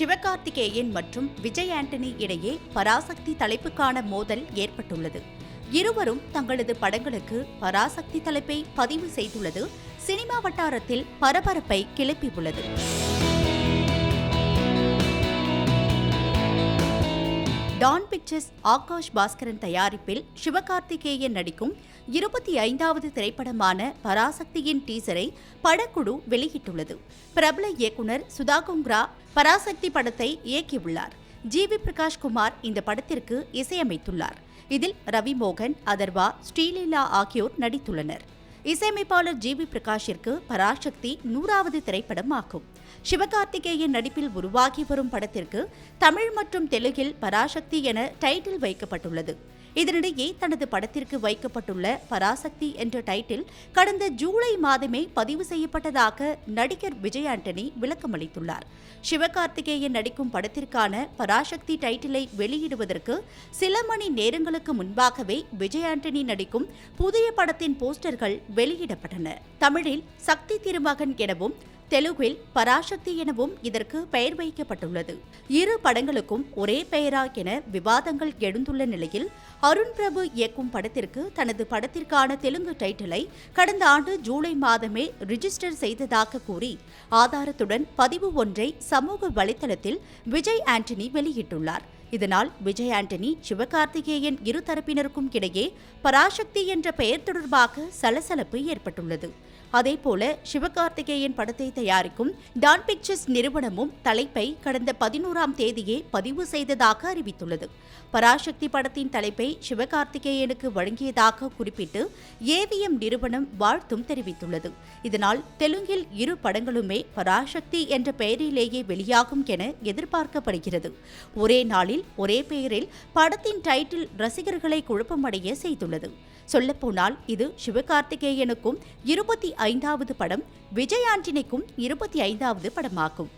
சிவகார்த்திகேயன் மற்றும் விஜய் ஆண்டனி இடையே பராசக்தி தலைப்புக்கான மோதல் ஏற்பட்டுள்ளது. இருவரும் தங்களது படங்களுக்கு பராசக்தி தலைப்பை பதிவு செய்துள்ளது. சினிமா வட்டாரத்தில் பரபரப்பை கிளப்பியுள்ளது. டான் பிக்சர்ஸ் ஆகாஷ் பாஸ்கரன் தயாரிப்பில் சிவகார்த்திகேயன் நடிக்கும் இருபத்தி ஐந்தாவது திரைப்படமான பராசக்தியின் டீசரை படக்குழு வெளியிட்டுள்ளது. பிரபல இயக்குனர் சுதா குங்க்ரா பராசக்தி படத்தை இயக்கியுள்ளார். ஜி. வி. பிரகாஷ் குமார் இந்த படத்திற்கு இசையமைத்துள்ளார். இதில் ரவி மோகன் அதர்வா ஸ்ரீலீலா ஆகியோர் நடித்துள்ளனர். இசையமைப்பாளர் ஜி வி பிரகாஷிற்கு பராசக்தி நூறாவது திரைப்படம் ஆகும் சிவகார்த்திகேயன் நடிப்பில் உருவாகி வரும் படத்திற்கு தமிழ் மற்றும் தெலுங்கில் பராசக்தி என டைட்டில் வைக்கப்பட்டுள்ளது. இதனிடையே தனது படத்திற்கு வைக்கப்பட்டுள்ள பராசக்தி என்ற டைட்டில் கடந்த ஜூலை மாதமே பதிவு செய்யப்பட்டதாக நடிகர் விஜய் ஆண்டனி விளக்கமளித்துள்ளார் சிவகார்த்திகேயன் நடிக்கும் படத்திற்கான பராசக்தி டைட்டிலை வெளியிடுவதற்கு சில மணி நேரங்களுக்கு முன்பாகவே விஜய் ஆண்டனி நடிக்கும் புதிய படத்தின் போஸ்டர்கள் வெளியிடப்பட்டன. தமிழில் சக்தி திருமகன் எனவும் தெலுங்கில் பராசக்தி எனவும் இதற்கு பெயர் வைக்கப்பட்டுள்ளது. இரு படங்களுக்கும் ஒரே பெயரா என விவாதங்கள் எழுந்துள்ள நிலையில் அருண் பிரபு இயக்கும் படத்திற்கு தனது படத்திற்கான தெலுங்கு டைட்டிலை கடந்த ஆண்டு ஜூலை மாதமே ரிஜிஸ்டர் செய்ததாக கூறி ஆதாரத்துடன் பதிவு ஒன்றை சமூக வலைதளத்தில் விஜய் ஆண்டனி வெளியிட்டுள்ளார். இதனால் விஜய் ஆண்டனி சிவகார்த்திகேயன் இரு தரப்பினருக்கும் இடையே பராசக்தி என்ற பெயர் தொடர்பாக சலசலப்பு ஏற்பட்டுள்ளது. அதேபோல சிவகார்த்திகேயன் படத்தை தயாரிக்கும் டான் பிக்சர்ஸ் நிறுவனமும் தலைப்பை கடந்த பதினோராம் தேதியே பதிவு செய்ததாக அறிவித்துள்ளது. பராசக்தி படத்தின் தலைப்பை சிவகார்த்திகேயனுக்கு வழங்கியதாக குறிப்பிட்டு ஏவிஎம் நிறுவனம் வாழ்த்தும் தெரிவித்துள்ளது. இதனால் தெலுங்கில் இரு படங்களுமே பராசக்தி என்ற பெயரிலேயே வெளியாகும் என எதிர்பார்க்கப்படுகிறது. ஒரே நாளில் ஒரே பெயரில் படத்தின் டைட்டில் ரசிகர்களை குழப்பமடைய செய்துள்ளது. சொல்லப்போனால் இது சிவகார்த்திகேயனுக்கும் இருபத்தி ஐந்தாவது படம் விஜய் ஆண்டனிக்கும் இருபத்தி ஐந்தாவது படமாகும்.